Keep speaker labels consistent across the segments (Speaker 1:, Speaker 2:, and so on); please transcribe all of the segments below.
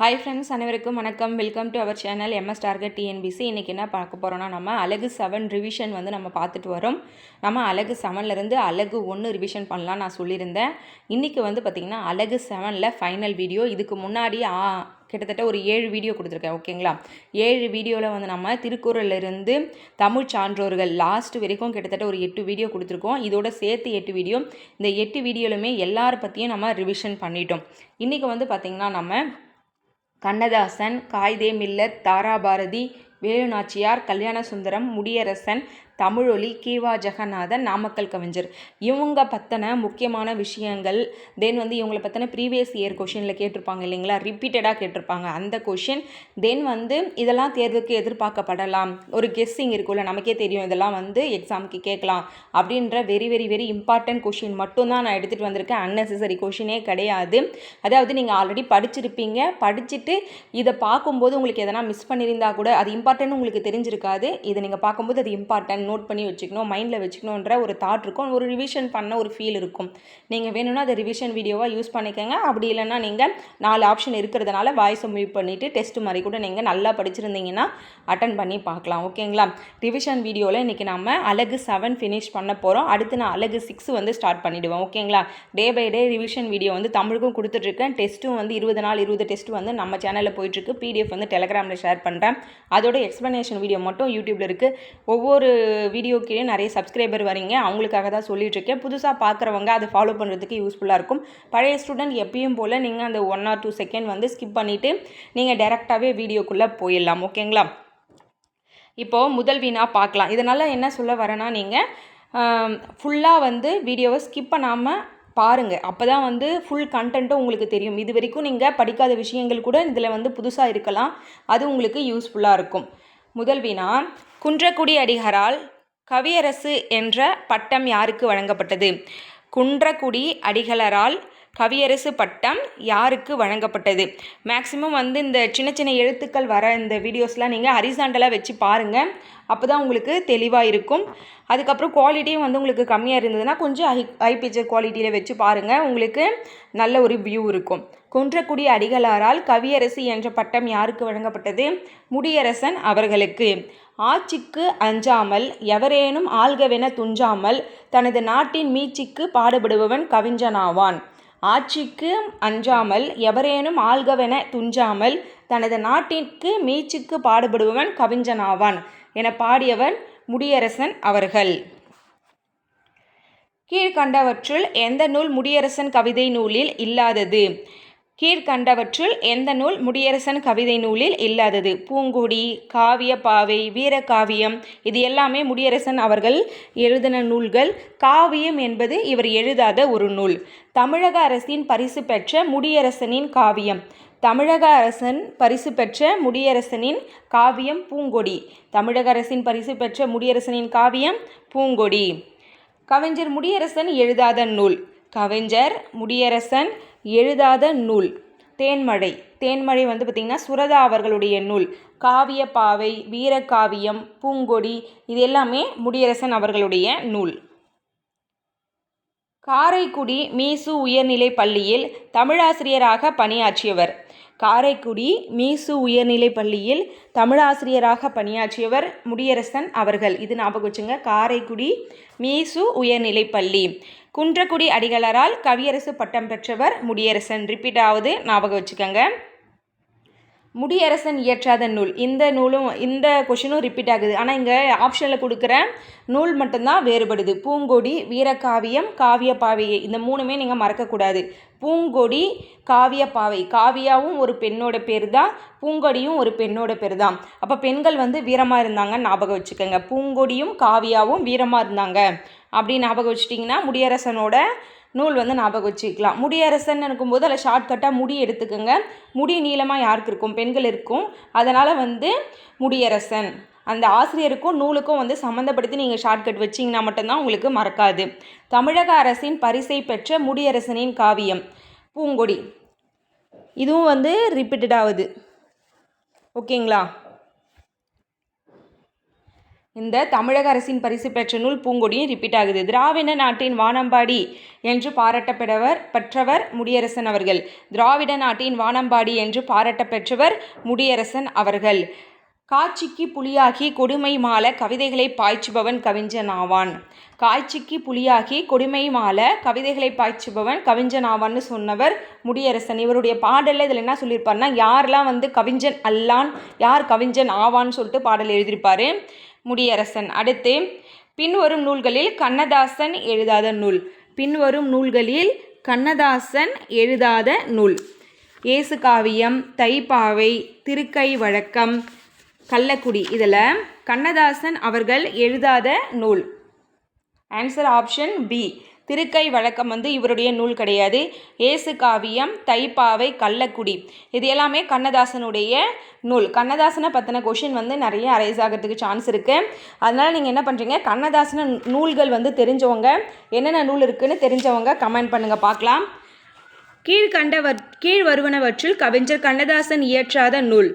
Speaker 1: Hi friends அனைவருக்கும் வணக்கம். Welcome to our channel MS target TNPSC இன்றைக்கி என்ன பார்க்க போகிறோம்னா நம்ம அழகு செவன் ரிவிஷன் வந்து நம்ம பார்த்துட்டு வரோம். நம்ம அழகு செவன்லேருந்து அழகு ஒன்று ரிவிஷன் பண்ணலாம் நான் சொல்லியிருந்தேன். இன்றைக்கி வந்து பார்த்திங்கன்னா அழகு செவனில் ஃபைனல் வீடியோ இதுக்கு முன்னாடி கிட்டத்தட்ட ஒரு ஏழு வீடியோ கொடுத்துருக்கேன் ஓகேங்களா ஏழு வீடியோவில் வந்து நம்ம திருக்குறள்லேருந்து தமிழ் சான்றோர்கள் லாஸ்ட் வரைக்கும் கிட்டத்தட்ட ஒரு எட்டு வீடியோ கொடுத்துருக்கோம். இதோட சேர்த்து எட்டு வீடியோ இந்த எட்டு வீடியோலுமே எல்லார பற்றியும் நம்ம ரிவிஷன் பண்ணிட்டோம். இன்றைக்கி வந்து பார்த்திங்கன்னா நம்ம கண்ணதாசன் காய்தே மில்லத் தாராபாரதி வேலுநாச்சியார் நாச்சியார் கல்யாணசுந்தரம் முடியரசன் தமிழொலி கீவா ஜெகநாதன் நாமக்கல் கவிஞர். இவங்க பற்றின முக்கியமான விஷயங்கள் தென் வந்து இவங்கள பற்றின ப்ரீவியஸ் இயர் கொஷினில் கேட்டிருப்பாங்க இல்லைங்களா? ரிப்பீட்டடாக கேட்டிருப்பாங்க. அந்த கொஷின் தென் வந்து இதெல்லாம் தேர்வுக்கு எதிர்பார்க்கப்படலாம். ஒரு கெஸ்ஸிங் இருக்குல்ல நமக்கே தெரியும் இதெல்லாம் வந்து எக்ஸாமுக்கு கேட்கலாம் அப்படின்ற very very very important question மட்டும்தான் நான் எடுத்துகிட்டு வந்திருக்கேன். அன்னெசரி கொஷினே கிடையாது. அதாவது நீங்கள் ஆல்ரெடி படிச்சிருப்பீங்க. படிச்சுட்டு இதை பார்க்கும்போது உங்களுக்கு எதனா மிஸ் பண்ணியிருந்தா கூட அது இம்பார்ட்டன்ட் உங்களுக்கு தெரிஞ்சிருக்காது. இதை நீங்கள் பார்க்கும்போது அது இம்பார்ட்டன்ட் நோட் பண்ணி வச்சுக்கணும் மைண்டில் வச்சுக்கணுன்ற ஒரு தாட் இருக்கும். ஒரு ரிவிஷன் பண்ண ஒரு ஃபீல் இருக்கும். நீங்கள் வேணும்னா அதை ரிவிஷன் வீடியோவாக யூஸ் பண்ணிக்கோங்க. அப்படி இல்லைன்னா நீங்கள் நாலு ஆப்ஷன் இருக்கிறதுனால வாய்ஸை மூவ் பண்ணிவிட்டு டெஸ்ட் மாதிரி கூட நீங்கள் நல்லா படிச்சிருந்தீங்கன்னா அட்டன் பண்ணி பார்க்கலாம். ஓகேங்களா ரிவிஷன் வீடியோவில் இன்றைக்கி நம்ம அழகு செவன் ஃபினிஷ் பண்ண போகிறோம் அடுத்து நான் அழகு சிக்ஸ் வந்து ஸ்டார்ட் பண்ணிவிடுவேன் ஓகேங்களா day by day revision video வந்து தமிழுக்கும் கொடுத்துட்ருக்கேன். டெஸ்ட்டும் வந்து இருபது நாள் இருபது டெஸ்ட் வந்து நம்ம சேனலில் போயிட்டுருக்கு பிடிஎஃப் வந்து டெலகிராமில் ஷேர் பண்ணுறேன் அதோட எக்ஸ்ப்ளனேஷன் வீடியோ மட்டும் யூடியூப்பில் இருக்குது ஒவ்வொரு வீடியோக்கே நிறைய சப்ஸ்கிரைபர் வரீங்க. அவங்களுக்காக தான் சொல்லிகிட்ருக்கேன் புதுசாக பார்க்குறவங்க அதை ஃபாலோ பண்ணுறதுக்கு யூஸ்ஃபுல்லாக இருக்கும். பழைய ஸ்டூடெண்ட் எப்பயும் போல் நீங்கள் அந்த ஒன் ஆர் டூ செகண்ட் வந்து ஸ்கிப் பண்ணிவிட்டு நீங்கள் டேரெக்டாகவே வீடியோக்குள்ளே போயிடலாம். ஓகேங்களா இப்போது முதல் வீணாக பார்க்கலாம். இதனால் என்ன சொல்ல வரேன்னா நீங்கள் ஃபுல்லாக வந்து வீடியோவை ஸ்கிப் பண்ணாமல் பாருங்கள் அப்போ தான் வந்து ஃபுல் கண்டென்ட்டும் உங்களுக்கு தெரியும். இது வரைக்கும் நீங்கள் படிக்காத விஷயங்கள் கூட இதில் வந்து புதுசாக இருக்கலாம். அது உங்களுக்கு யூஸ்ஃபுல்லாக இருக்கும். முதல் வினா குன்றக்குடி அடிகரால் கவியரசு என்ற பட்டம் யாருக்கு வழங்கப்பட்டது? குன்றக்குடி அடிகளரால் கவியரசு பட்டம் யாருக்கு வழங்கப்பட்டது? மேக்ஸிமம் வந்து இந்த சின்ன சின்ன எழுத்துக்கள் வர இந்த வீடியோஸ்லாம் நீங்கள் ஹரிசாண்டலாக வச்சு பாருங்கள் அப்போ தான் உங்களுக்கு தெளிவாக இருக்கும். அதுக்கப்புறம் குவாலிட்டியும் வந்து உங்களுக்கு கம்மியாக இருந்ததுன்னா கொஞ்சம் ஹை ஹை பிக்சர் குவாலிட்டியில் வச்சு பாருங்கள் உங்களுக்கு நல்ல ஒரு வியூ இருக்கும். குன்றக்குடி அடிகளாரால் கவியரசு என்ற பட்டம் யாருக்கு வழங்கப்பட்டது? முடியரசன் அவர்களுக்கு. ஆட்சிக்கு அஞ்சாமல் எவரேனும் ஆள்கவென துஞ்சாமல் தனது நாட்டின் மீட்சிக்கு பாடுபடுபவன் கவிஞனாவான். ஆட்சிக்கு அஞ்சாமல் எவரேனும் ஆள்கவென துஞ்சாமல் தனது நாட்டிற்கு மீட்சிக்கு பாடுபடுபவன் கவிஞனாவான் என பாடியவன் முடியரசன் அவர்கள். கீழ்கண்டவற்றுள் எந்த நூல் முடியரசன் கவிதை நூலில் இல்லாதது? கீழ்கண்டவற்றுள் எந்த நூல் முடியரசன் கவிதை நூலில் இல்லாதது? பூங்குடி காவிய பாவை வீரகாவியம் இது எல்லாமே முடியரசன் அவர்கள் எழுதின நூல்கள். காவியம் என்பது இவர் எழுதாத ஒரு நூல். தமிழக அரசின் பரிசு பெற்ற முடியரசனின் காவியம். தமிழக அரசன் பரிசு பெற்ற முடியரசனின் காவியம் பூங்கொடி. தமிழக அரசின் பரிசு பெற்ற முடியரசனின் காவியம் பூங்கொடி. கவிஞர் முடியரசன் எழுதாத நூல். கவிஞர் முடியரசன் எழுதாத நூல். தேன்மழை தேன்மழை வந்து பார்த்திங்கன்னா சுரதா அவர்களுடைய நூல். காவிய பாவை வீரகாவியம் பூங்கொடி இது எல்லாமே முடியரசன் அவர்களுடைய நூல். காரைக்குடி மீசு உயர்நிலை பள்ளியில் தமிழாசிரியராக பணியாற்றியவர். காரைக்குடி மீசு உயர்நிலை பள்ளியில் தமிழாசிரியராக பணியாற்றியவர் முடியரசன் அவர்கள். இது ஞாபகம் வச்சுங்க. காரைக்குடி மீசு உயர்நிலை பள்ளி. குன்றக்குடி அடிகளரால் கவியரசு பட்டம் பெற்றவர் முடியரசன். ரிப்பீட் ஆகுது ஞாபகம் வச்சுக்கோங்க. முடியரசன் இயற்றாத நூல். இந்த நூலும் இந்த கொஷினும் ரிப்பீட் ஆகுது. ஆனால் இங்கே ஆப்ஷனில் கொடுக்குற நூல் மட்டும்தான் வேறுபடுது. பூங்கொடி வீரகாவியம் காவிய பாவையை இந்த மூணுமே நீங்கள் மறக்கக்கூடாது. பூங்கொடி காவிய பாவை காவியாவும் ஒரு பெண்ணோட பேர் தான் பூங்கொடியும் ஒரு பெண்ணோட பேர் தான் அப்போ பெண்கள் வந்து வீரமாக இருந்தாங்கன்னு ஞாபகம் வச்சுக்கோங்க. பூங்கொடியும் காவியாவும் வீரமாக இருந்தாங்க. அப்படி ஞாபகம் வச்சுட்டிங்கன்னா முடியரசனோட நூல் வந்து ஞாபகம் வச்சுக்கலாம். முடியரசன் இருக்கும்போது அதில் ஷார்ட்கட்டாக முடி எடுத்துக்கோங்க. முடி நீளமாக யாருக்கு இருக்கும்? பெண்கள் இருக்கும். அதனால் வந்து முடியரசன் அந்த ஆசிரியருக்கும் நூலுக்கும் வந்து சம்மந்தப்படுத்தி நீங்கள் ஷார்ட்கட் வச்சிங்கன்னா மட்டும்தான் உங்களுக்கு மறக்காது. தமிழக அரசின் பரிசை பெற்ற முடியரசனின் காவியம் பூங்கொடி. இதுவும் வந்து ரிப்பீட்டட் ஆகுது ஓகேங்களா இந்த தமிழக அரசின் பரிசு பெற்ற நூல் பூங்கொடியும் ரிப்பீட் ஆகுது. திராவிட நாட்டின் வானம்பாடி என்று பாராட்டப்பெற்றவர் பெற்றவர் முடியரசன் அவர்கள். திராவிட நாட்டின் வானம்பாடி என்று பாராட்ட பெற்றவர் முடியரசன் அவர்கள். காட்சிக்கு புலியாகி கொடுமை மால கவிதைகளை பாய்ச்சுபவன் கவிஞன் ஆவான். காய்ச்சிக்கு புலியாகி கொடுமை மால கவிதைகளை பாய்ச்சுபவன் கவிஞன் ஆவான்னு சொன்னவர் முடியரசன். இவருடைய பாடலில் இதில் என்ன சொல்லியிருப்பாருன்னா யாரெல்லாம் வந்து கவிஞன் அல்லான் யார் கவிஞன் ஆவான்னு சொல்லிட்டு பாடல் எழுதியிருப்பார். முடியரசன். அடுத்து பின்வரும் நூல்களில் கண்ணதாசன் எழுதாத நூல். பின்வரும் நூல்களில் கண்ணதாசன் எழுதாத நூல். இயேசு காவியம் தைப்பாவை திருக்கை வழக்கம் கள்ளக்குடி இதில் கண்ணதாசன் அவர்கள் எழுதாத நூல். ஆன்சர் ஆப்ஷன் பி திருக்கை வழக்கம் வந்து இவருடைய நூல் கிடையாது. ஏசு காவியம் தைப்பாவை கள்ளக்குடி. இது எல்லாமே கண்ணதாசனுடைய நூல். கண்ணதாசனை பற்றின கொஷின் வந்து நிறைய அரைஸ் ஆகிறதுக்கு சான்ஸ் இருக்குது அதனால் நீங்கள் என்ன பண்ணுறீங்க கண்ணதாசன நூல்கள் வந்து தெரிஞ்சவங்க என்னென்ன நூல் இருக்குதுன்னு தெரிஞ்சவங்க கமெண்ட் பண்ணுங்கள் பார்க்கலாம். கீழ்கண்டவர் கீழ் வருவனவற்றில் கவிஞர் கண்ணதாசன் இயற்றாத நூல்.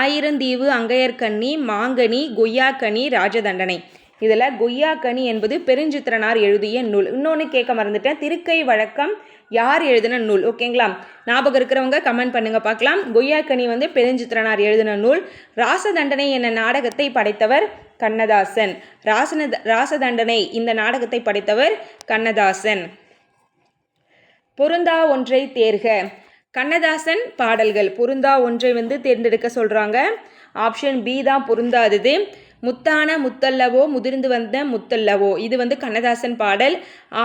Speaker 1: ஆயிரந்தீவு அங்கையர்கண்ணி மாங்கனி கொய்யாக்கனி ராஜதண்டனை. இதில் கொய்யாக்கனி என்பது பெருஞ்சித்திரனார் எழுதிய நூல். இன்னொன்று கேட்க மறந்துட்டேன். திருக்கை வழக்கம் யார் எழுதின நூல்? ஓகேங்களா ஞாபகம் இருக்கிறவங்க கமெண்ட் பண்ணுங்க பார்க்கலாம். கொய்யாக்கனி வந்து பெருஞ்சித்திரனார் எழுதின நூல். ராசதண்டனை என நாடகத்தை படைத்தவர் கண்ணதாசன். ராசன ராசதண்டனை இந்த நாடகத்தை படைத்தவர் கண்ணதாசன். பொருந்தா ஒன்றை தேர்க. கண்ணதாசன் பாடல்கள். பொருந்தா ஒன்றை வந்து தேர்ந்தெடுக்க சொல்கிறாங்க ஆப்ஷன் பி தான் பொருந்தாதது. முத்தான முத்தல்லவோ முதிர்ந்து வந்த முத்தல்லவோ. இது வந்து கண்ணதாசன் பாடல்.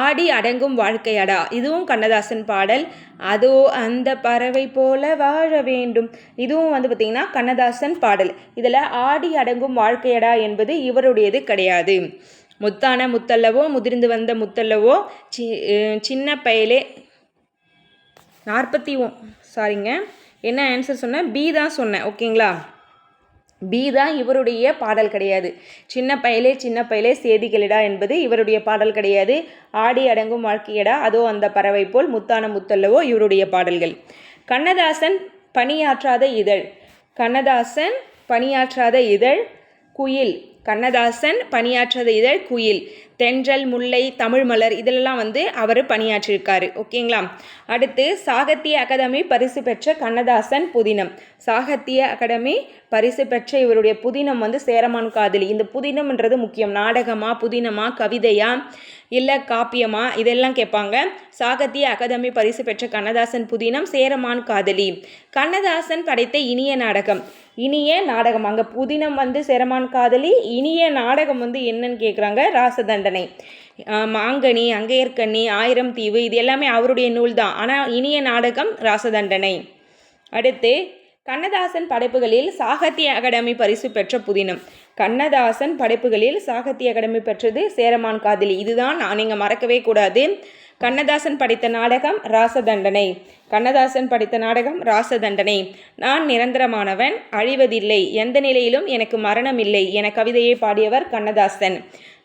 Speaker 1: ஆடி அடங்கும் வாழ்க்கையடா. இதுவும் கண்ணதாசன் பாடல். அதோ அந்த பறவை போல வாழ வேண்டும். இதுவும் வந்து பார்த்திங்கன்னா கண்ணதாசன் பாடல். இதில் ஆடி அடங்கும் வாழ்க்கையடா என்பது இவருடையது கிடையாது. முத்தான முத்தல்லவோ முதிர்ந்து வந்த முத்தல்லவோ சி சின்ன பயலே நாற்பத்தி ஒ சாரிங்க என்ன ஆன்சர் சொன்னேன்? பி தான் சொன்னேன். ஓகேங்களா பி தான் இவருடைய பாடல் கிடையாது. சின்ன பயலே சின்ன பயலே சேதிகளிடா என்பது இவருடைய பாடல் கிடையாது. ஆடி அடங்கும் வாழ்க்கையடா அதோ அந்த பறவை போல் முத்தான முத்தல்லவோ இவருடைய பாடல்கள். கண்ணதாசன் பணியாற்றாத இதழ். கண்ணதாசன் பணியாற்றாத இதழ். குயில் கண்ணதாசன் பணியாற்றது இதழ் குயில் தென்றல் முல்லை தமிழ் மலர் இதிலெல்லாம் வந்து அவர் பணியாற்றியிருக்காரு ஓகேங்களா? அடுத்து சாகித்ய அகாதமி பரிசு பெற்ற கண்ணதாசன் புதினம். சாகித்ய அகாடமி பரிசு பெற்ற இவருடைய புதினம் வந்து சேரமான் காதலி. இந்த புதினம்ன்றது முக்கியம். நாடகமா புதினமா கவிதையா? இல்லை காப்பியமா? இதெல்லாம் கேட்பாங்க. சாகித்ய அகாதமி பரிசு பெற்ற கண்ணதாசன் புதினம் சேரமான் காதலி. கண்ணதாசன் படைத்த இனிய நாடகம். இனிய நாடகம். அங்கே புதினம் வந்து சேரமான் காதலி இனிய நாடகம் வந்து என்னன்னு கேட்குறாங்க? ராசதண்டனை. மாங்கனி அங்கையர்கண்ணி ஆயிரம் தீவு இது எல்லாமே அவருடைய நூல் தான் ஆனால் இனிய நாடகம் ராசதண்டனை. அடுத்து கண்ணதாசன் படைப்புகளில் சாகித்ய அகாடமி பரிசு பெற்ற புதினம். கண்ணதாசன் படைப்புகளில் சாகித்ய அகாடமி பெற்றது சேரமான் காதலி. இதுதான் நான் நீங்கள் மறக்கவே கூடாது. கண்ணதாசன் படித்த நாடகம் ராசதண்டனை கண்ணதாசன் படித்த நாடகம் ராசதண்டனை நான் நிரந்தரமானவன் அழிவதில்லை. எந்த நிலையிலும் எனக்கு மரணம் இல்லை என கவிதையை பாடியவர் கண்ணதாசன்.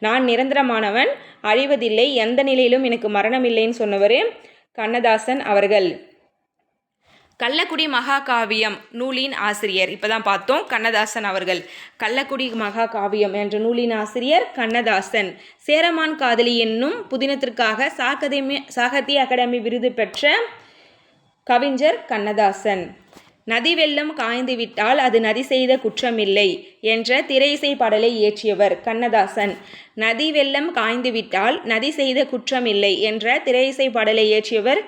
Speaker 1: நான் நிரந்தரமானவன் அழிவதில்லை. எந்த நிலையிலும் எனக்கு மரணம் இல்லைன்னு சொன்னவர் கண்ணதாசன் அவர்கள். கள்ளக்குடி மகாகாவியம் நூலின் ஆசிரியர். இப்போ தான் பார்த்தோம் கண்ணதாசன் அவர்கள். கள்ளக்குடி மகாகாவியம் என்ற நூலின் ஆசிரியர் கண்ணதாசன். சேரமான் காதலி என்னும் புதினத்திற்காக சாகதேமி சாகித்ய அகாடமி விருது பெற்ற கவிஞர் கண்ணதாசன். நதி வெள்ளம் காய்ந்து விட்டால் அது நதி செய்த குற்றமில்லை என்ற திரையிசை பாடலை இயற்றியவர் கண்ணதாசன். நதி வெள்ளம் காய்ந்து விட்டால் நதி செய்த குற்றமில்லை என்ற திரையிசை பாடலை இயற்றியவர்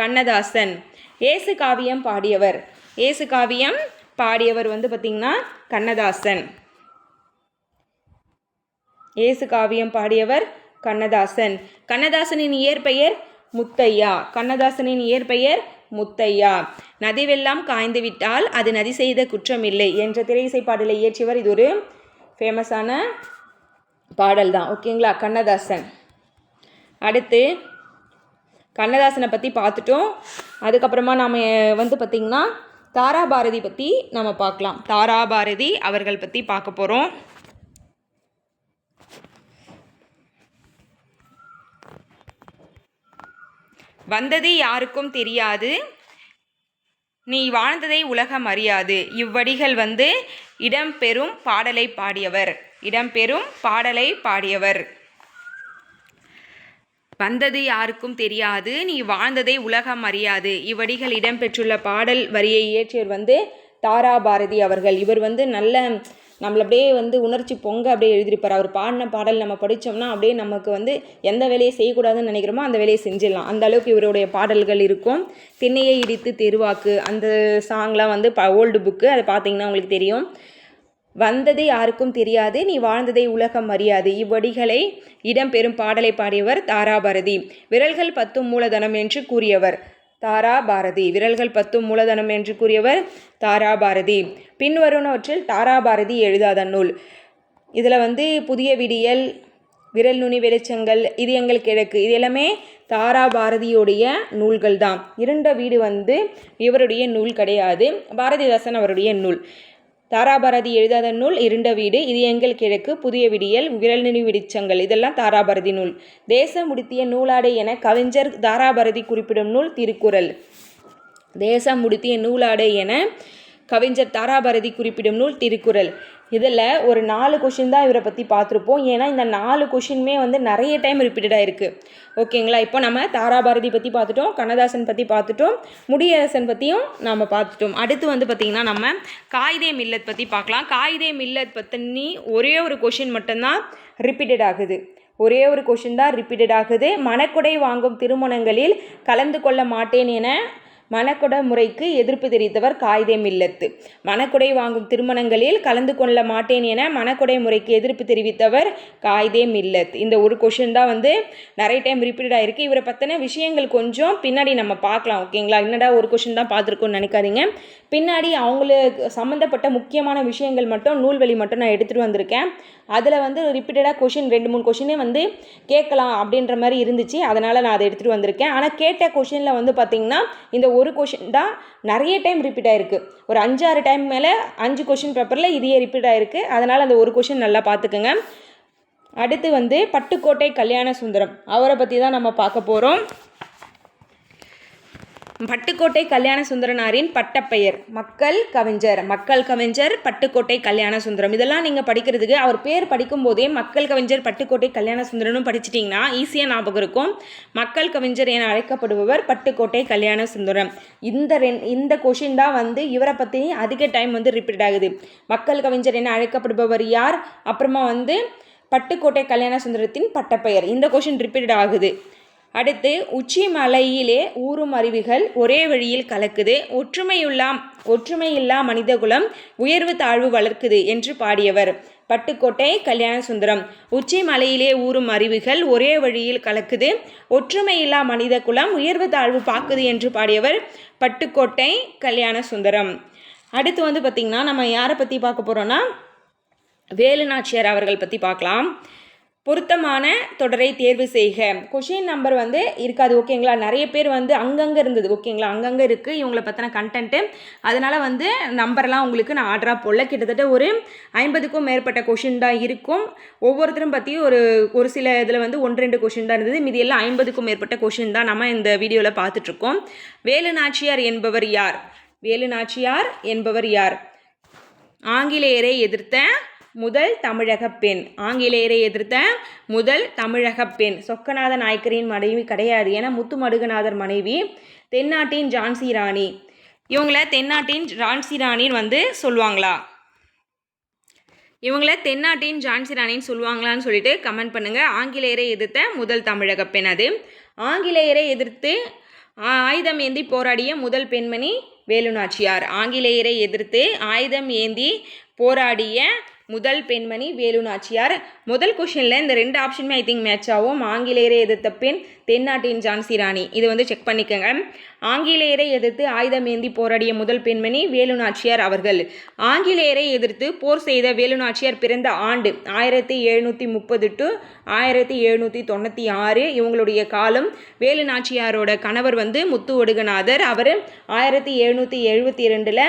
Speaker 1: கண்ணதாசன். ஏசு காவியம் பாடியவர். ஏசு காவியம் பாடியவர் வந்து பார்த்திங்கன்னா கண்ணதாசன். ஏசு காவியம் பாடியவர் கண்ணதாசன். கண்ணதாசனின் இயற்பெயர் முத்தையா. கண்ணதாசனின் இயற்பெயர் முத்தையா. நதிவெல்லாம் காய்ந்து விட்டால் அது நதி செய்த குற்றமில்லை என்ற திரையிசை பாடலை இயற்றியவர் இது ஒரு ஃபேமஸான பாடல் தான் ஓகேங்களா? கண்ணதாசன். அடுத்து கண்ணதாசனை பற்றி பார்த்துட்டோம். அதுக்கப்புறமா நாம் வந்து பார்த்திங்கன்னா தாராபாரதி பற்றி நம்ம பார்க்கலாம். தாராபாரதி அவர்கள் பற்றி பார்க்க போகிறோம் வந்தது யாருக்கும் தெரியாது. நீ வாழ்ந்ததை உலகம் அறியாது. இவ்வடிகள் வந்து இடம்பெறும் பாடலை பாடியவர். இடம்பெறும் பாடலை பாடியவர். வந்தது யாருக்கும் தெரியாது நீ வாழ்ந்ததை உலகம் அறியாது. இவ்வடிகள் இடம்பெற்றுள்ள பாடல் வரியை இயற்றியவர் வந்து தாரா பாரதி அவர்கள். இவர் வந்து நல்ல நம்மள அப்படியே வந்து உணர்ச்சி பொங்க அப்படியே எழுதியிருப்பார். அவர் பாடின பாடல் நம்ம படித்தோம்னா அப்படியே நமக்கு வந்து எந்த வேலையை செய்யக்கூடாதுன்னு நினைக்கிறோமோ அந்த வேலையை செஞ்சிடலாம். அந்த அளவுக்கு இவருடைய பாடல்கள் இருக்கும். திண்ணையை இடித்து தெருவாக்கு அந்த சாங்லாம் வந்து ப ஓல்டு புக்கு அதை பார்த்தீங்கன்னா உங்களுக்கு தெரியும். வந்தது யாருக்கும் தெரியாது நீ வாழ்ந்ததை உலகம் அறியாது. இவ்வடிகளை இடம்பெறும் பாடலை பாடியவர் தாராபாரதி. விரல்கள் பத்தும் மூலதனம் என்று கூறியவர் தாராபாரதி. விரல்கள் பத்தும் மூலதனம் என்று கூறியவர் தாராபாரதி. பின்வருவனவற்றில் தாராபாரதி எழுதாத நூல். இதில் வந்து புதிய விடியல் விரல் நுனி வெளிச்சங்கள் இது எங்கள் கிழக்கு. இது எல்லாமே தாராபாரதியுடைய நூல்கள் தான் இருண்ட வீடு வந்து இவருடைய நூல் கிடையாது. பாரதிதாசன் அவருடைய நூல். தாராபாரதி எழுதாத நூல் இருண்ட வீடு இது எங்கள் கிழக்கு புதிய விடியல் விரல் விடிச்சங்கள் இதெல்லாம் தாராபாரதி நூல். தேசம் முடித்திய நூலாடை என கவிஞர் தாராபாரதி குறிப்பிடும் நூல் திருக்குறள். தேசம் முடித்திய நூலாடை என கவிஞர் தாராபாரதி குறிப்பிடும் நூல் திருக்குறள். இதில் ஒரு நாலு கொஷின் தான் இவரை பற்றி பார்த்துருப்போம். ஏன்னா இந்த நாலு கொஷினுமே வந்து நிறைய டைம் ரிப்பீட்டடாக இருக்குது ஓகேங்களா இப்போ நம்ம தாராபாரதி பற்றி பார்த்துட்டோம் கண்ணதாசன் பற்றி பார்த்துட்டோம் முடியரசன் பற்றியும் நம்ம பார்த்துட்டோம். அடுத்து வந்து பார்த்திங்கன்னா நம்ம காயிதே மில்லத் பற்றி பார்க்கலாம். காயிதே மில்லத் பற்றி ஒரே ஒரு கொஷின் மட்டும்தான் ரிப்பீட்டட் ஆகுது. ஒரே ஒரு கொஷின் தான் ரிப்பீட்டட் ஆகுது. மணக்குடை வாங்கும் திருமணங்களில் கலந்து கொள்ள மாட்டேன் என மணக்குட முறைக்கு எதிர்ப்பு தெரிவித்தவர் காயிதே மில்லத்து. மணக்குடை வாங்கும் திருமணங்களில் கலந்து கொள்ள மாட்டேன் என மணக்குடை முறைக்கு எதிர்ப்பு தெரிவித்தவர் காயிதே மில்லத். இந்த ஒரு கொஷின் தான் வந்து நிறைய டைம் ரிப்பீட் ஆகிருக்கு இவரை பற்றின விஷயங்கள் கொஞ்சம் பின்னாடி நம்ம பார்க்கலாம் ஓகேங்களா என்னடா ஒரு கொஷின் தான் பார்த்துருக்கோன்னு நினைக்காதீங்க. பின்னாடி அவங்களுக்கு சம்மந்தப்பட்ட முக்கியமான விஷயங்கள் மட்டும் நூல்வெளி மட்டும் நான் எடுத்துகிட்டு வந்திருக்கேன். அதில் வந்து ரிப்பீட்டடாக கொஷின் ரெண்டு மூணு கொஷினே வந்து கேட்கலாம் அப்படின்ற மாதிரி இருந்துச்சு. அதனால் நான் அதை எடுத்துகிட்டு வந்திருக்கேன். ஆனால் கேட்ட கொஷினில் வந்து பார்த்திங்கன்னா இந்த ஒரு ஒரு கொஷின் தான் நிறைய டைம் ரிப்பீட் ஆயிருக்கு. ஒரு அஞ்சாறு டைம் மேலே அஞ்சு கொஷின் பேப்பரில் இதையே ரிப்பீட் ஆயிருக்கு. அதனால் அந்த ஒரு கொஷின் நல்லா பார்த்துக்கோங்க. அடுத்து வந்து பட்டுக்கோட்டை கல்யாண சுந்தரம். அவரை பற்றி தான் நம்ம பார்க்க போகிறோம் பட்டுக்கோட்டை கல்யாண சுந்தரனாரின் பட்டப்பெயர். மக்கள் கவிஞர். மக்கள் கவிஞர் பட்டுக்கோட்டை கல்யாண சுந்தரம். இதெல்லாம் நீங்கள் படிக்கிறதுக்கு அவர் பேர் படிக்கும்போதே மக்கள் கவிஞர் பட்டுக்கோட்டை கல்யாண சுந்தரனும் படிச்சிட்டிங்கன்னா ஈஸியாக ஞாபகம் இருக்கும். மக்கள் கவிஞர் என அழைக்கப்படுபவர் பட்டுக்கோட்டை கல்யாண சுந்தரம். இந்த ரெண் இந்த கொஷின் தான் வந்து இவரை பற்றி அதிக டைம் வந்து ரிப்பீட் ஆகுது. மக்கள் கவிஞர் என அழைக்கப்படுபவர் யார்? அப்புறமா வந்து பட்டுக்கோட்டை கல்யாண சுந்தரத்தின் பட்டப்பெயர். இந்த கொஷின் ரிப்பீட் ஆகுது. அடுத்து உச்சி மலையிலே ஊறும் அருவிகள் ஒரே வழியில் கலக்குது. ஒற்றுமையுள்ளாம் ஒற்றுமையில்லா மனிதகுலம் உயர்வு தாழ்வு வளர்க்குது என்று பாடியவர். பட்டுக்கோட்டை கல்யாண சுந்தரம் உச்சி மலையிலே ஊறும் அருவிகள் ஒரே வழியில் கலக்குது. ஒற்றுமையில்லா மனித குலம் உயர்வு தாழ்வு பார்க்குது என்று பாடியவர் பட்டுக்கோட்டை கல்யாண சுந்தரம் அடுத்து வந்து பார்த்திங்கன்னா நம்ம யாரை பற்றி பார்க்க போகிறோன்னா வேலு நாச்சியார் அவர்கள் பற்றி பார்க்கலாம். பொருத்தமான தொடரை தேர்வு செய்க. கொஷின் நம்பர் வந்து இருக்காது. ஓகேங்களா நிறைய பேர் வந்து அங்கங்கே இருந்தது. ஓகேங்களா அங்கங்கே இருக்குது இவங்கள பற்றின கண்டென்ட்டு அதனால் வந்து நம்பர்லாம் உங்களுக்கு நான் ஆர்டராக போடல. கிட்டத்தட்ட ஒரு ஐம்பதுக்கும் மேற்பட்ட கொஷின் தான் இருக்கும். ஒவ்வொருத்தரும் பற்றி ஒரு ஒரு சில இதில் வந்து ஒன்று ரெண்டு கொஷின் தான் இருந்தது. மீதி எல்லாம் ஐம்பதுக்கும் மேற்பட்ட கொஷின் தான் நம்ம இந்த வீடியோவில் பார்த்துட்ருக்கோம் வேலு நாச்சியார் என்பவர் யார்? வேலு நாச்சியார் என்பவர் யார்? ஆங்கிலேயரை எதிர்த்த முதல் தமிழக பெண். ஆங்கிலேயரை எதிர்த்த முதல் தமிழக பெண். சொக்கநாத நாயக்கரின் மனைவி கிடையாது ஏன்னா முத்துமடுகநாதர் மனைவி தென்னாட்டின் ஜான்சி ராணி. இவங்கள தென்னாட்டின் ஜான்சி ராணின்னு வந்து சொல்லுவாங்களா? இவங்கள தென்னாட்டின் ஜான்சி ராணின்னு சொல்லுவாங்களான்னு சொல்லிட்டு கமெண்ட் பண்ணுங்கள் ஆங்கிலேயரை எதிர்த்த முதல் தமிழக பெண் அது. ஆங்கிலேயரை எதிர்த்து ஆயுதம் ஏந்தி போராடிய முதல் பெண்மணி வேலுநாச்சியார். ஆங்கிலேயரை எதிர்த்து ஆயுதம் ஏந்தி போராடிய முதல் பெண்மணி வேலு நாச்சியார் முதல் கொஷினில் இந்த ரெண்டு ஆப்ஷனுமே ஐ திங்க் மேட்ச் ஆகும். ஆங்கிலேயரை எதிர்த்த பெண் தென்னாட்டின் ஜான்சி ராணி. இது வந்து செக் பண்ணிக்கோங்க. ஆங்கிலேயரை எதிர்த்து ஆயுதம் ஏந்தி போராடிய முதல் பெண்மணி வேலு நாச்சியார் அவர்கள். ஆங்கிலேயரை எதிர்த்து போர் செய்த வேலு நாச்சியார் பிறந்த ஆண்டு ஆயிரத்தி எழுநூற்றி முப்பது டு ஆயிரத்தி எழுநூற்றி தொண்ணூற்றி ஆறு. இவங்களுடைய காலம் வேலு நாச்சியாரோட கணவர் வந்து முத்து ஒடுகநாதர். அவர் ஆயிரத்தி எழுநூற்றி எழுபத்தி ரெண்டில்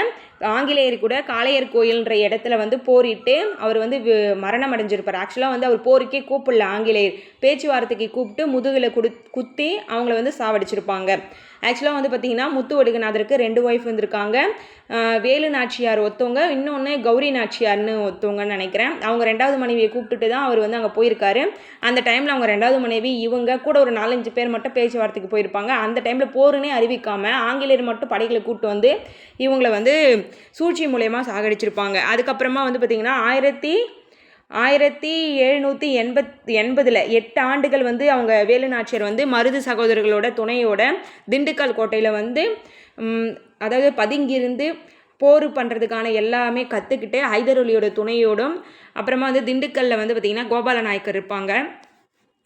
Speaker 1: ஆங்கிலேயர் கூட காளையர் கோயில்ன்ற இடத்துல வந்து போரிட்டு அவர் வந்து மரணம் அடைஞ்சிருப்பார். ஆக்சுவலாக வந்து அவர் போருக்கே கூப்பிடல ஆங்கிலேயர். பேச்சுவார்த்தைக்கு கூப்பிட்டு முதுகில் குடு குத்தி அவங்கள வந்து சாவடிச்சிருப்பாங்க. ஆக்சுவலாக வந்து பார்த்திங்கன்னா முத்து ஒடுகநாதருக்கு ரெண்டு ஒய்ஃப் வந்திருக்காங்க வேலு நாச்சியார் ஒருத்தவங்க இன்னொன்று கௌரி நாச்சியார்னு ஒருத்தவங்கன்னு நினைக்கிறேன். அவங்க ரெண்டாவது மனைவியை கூப்பிட்டுட்டு தான் அவர் வந்து அங்கே போயிருக்காரு. அந்த டைமில் அவங்க ரெண்டாவது மனைவி இவங்க கூட ஒரு நாலஞ்சு பேர் மட்டும் பேச்சுவார்த்தைக்கு போயிருப்பாங்க. அந்த டைமில் போருன்னே அறிவிக்காமல் ஆங்கிலேயர் மட்டும் படைகளை கூப்பிட்டு வந்து இவங்களை வந்து சூழ்ச்சி மூலயமா சாகடிச்சிருப்பாங்க. அதுக்கப்புறமா வந்து பார்த்திங்கன்னா ஆயிரத்தி ஆயிரத்தி எழுநூற்றி எண்பத் எண்பதில் எட்டு ஆண்டுகள் வந்து அவங்க வேலுநாச்சியார் வந்து மருது சகோதரர்களோட துணையோட திண்டுக்கல் கோட்டையில் வந்து அதாவது பதுங்கியிருந்து போர் பண்ணுறதுக்கான எல்லாமே கற்றுக்கிட்டு ஹைதரலியோட துணையோடும் அப்புறமா வந்து திண்டுக்கல்லில் வந்து பார்த்திங்கன்னா கோபால நாயக்கர் இருப்பாங்க.